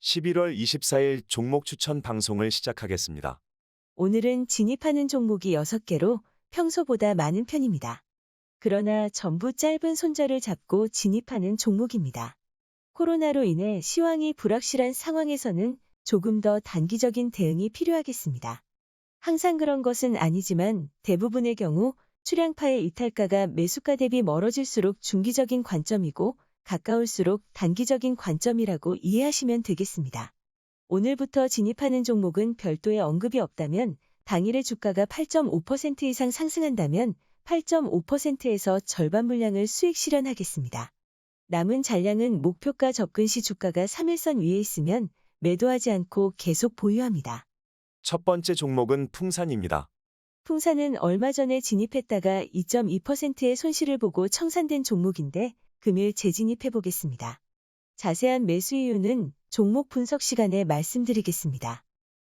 11월 24일 종목 추천 방송을 시작하겠습니다. 오늘은 진입하는 종목이 6개로 평소보다 많은 편입니다. 그러나 전부 짧은 손절을 잡고 진입하는 종목입니다. 코로나로 인해 시황이 불확실한 상황에서는 조금 더 단기적인 대응이 필요하겠습니다. 항상 그런 것은 아니지만 대부분의 경우 출량파의 이탈가가 매수가 대비 멀어질수록 중기적인 관점이고 가까울수록 단기적인 관점이라고 이해하시면 되겠습니다. 오늘부터 진입하는 종목은 별도의 언급이 없다면 당일의 주가가 8.5% 이상 상승한다면 8.5%에서 절반 물량을 수익 실현하겠습니다. 남은 잔량은 목표가 접근 시 주가가 3일선 위에 있으면 매도하지 않고 계속 보유합니다. 첫 번째 종목은 풍산입니다. 풍산은 얼마 전에 진입했다가 2.2%의 손실을 보고 청산된 종목인데 금일 재진입해 보겠습니다. 자세한 매수 이유는 종목 분석 시간에 말씀드리겠습니다.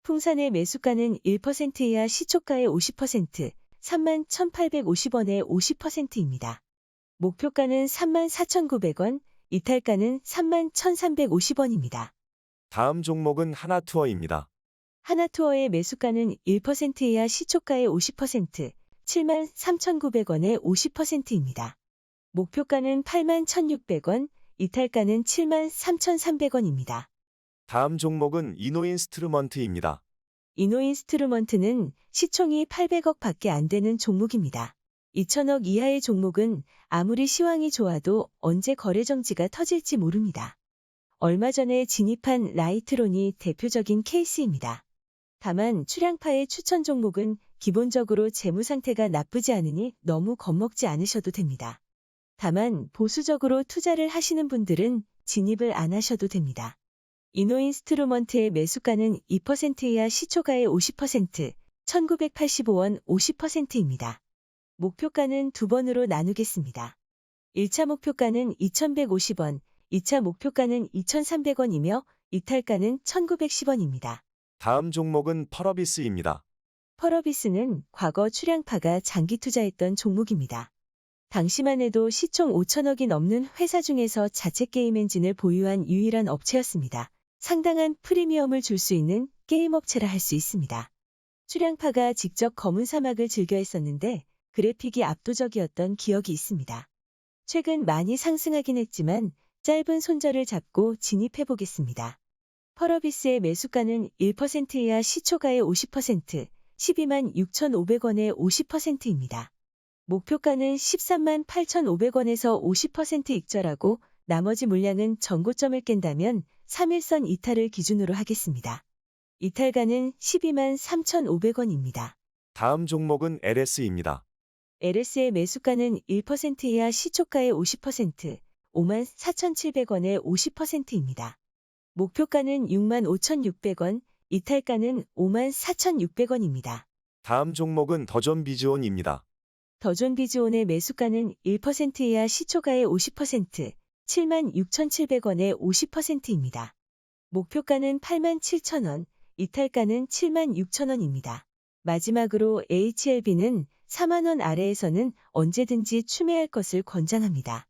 풍산의 매수가는 1% 이하 시초가의 50%, 31,850원의 50%입니다. 목표가는 34,900원, 이탈가는 31,350원입니다. 다음 종목은 하나투어입니다. 하나투어의 매수가는 1% 이하 시초가의 50%, 73,900원의 50%입니다. 목표가는 81,600원, 이탈가는 73,300원입니다. 다음 종목은 이노인스트루먼트입니다. 이노인스트루먼트는 시총이 800억 밖에 안 되는 종목입니다. 2천억 이하의 종목은 아무리 시황이 좋아도 언제 거래 정지가 터질지 모릅니다. 얼마 전에 진입한 라이트론이 대표적인 케이스입니다. 다만 출량파의 추천 종목은 기본적으로 재무 상태가 나쁘지 않으니 너무 겁먹지 않으셔도 됩니다. 다만 보수적으로 투자를 하시는 분들은 진입을 안 하셔도 됩니다. 이노인스트루먼트의 매수가는 2% 이하 시초가의 50%, 1985원 50%입니다. 목표가는 두 번으로 나누겠습니다. 1차 목표가는 2150원, 2차 목표가는 2300원이며 이탈가는 1910원입니다. 다음 종목은 펄어비스입니다. 펄어비스는 과거 출량파가 장기 투자했던 종목입니다. 당시만 해도 시총 5천억이 넘는 회사 중에서 자체 게임 엔진을 보유한 유일한 업체였습니다. 상당한 프리미엄을 줄 수 있는 게임 업체라 할 수 있습니다. 출량파가 직접 검은 사막을 즐겨 했었는데 그래픽이 압도적이었던 기억이 있습니다. 최근 많이 상승하긴 했지만 짧은 손절을 잡고 진입해 보겠습니다. 펄어비스의 매수가는 1% 이하 시초가의 50%, 12만 6,500원의 50%입니다. 목표가는 13만 8,500원에서 50% 익절하고 나머지 물량은 전고점을 깬다면 3일선 이탈을 기준으로 하겠습니다. 이탈가는 12만 3,500원입니다. 다음 종목은 LS입니다. LS의 매수가는 1% 이하 시초가의 50%, 5만 4,700원의 50%입니다. 목표가는 6만 5,600원, 이탈가는 5만 4,600원입니다. 다음 종목은 더존비즈온입니다. 더존 비즈온의 매수가는 1% 이하 시초가의 50%, 7만 6,700원의 50%입니다. 목표가는 8만 7천원, 이탈가는 7만 6천원입니다. 마지막으로 HLB는 4만원 아래에서는 언제든지 추매할 것을 권장합니다.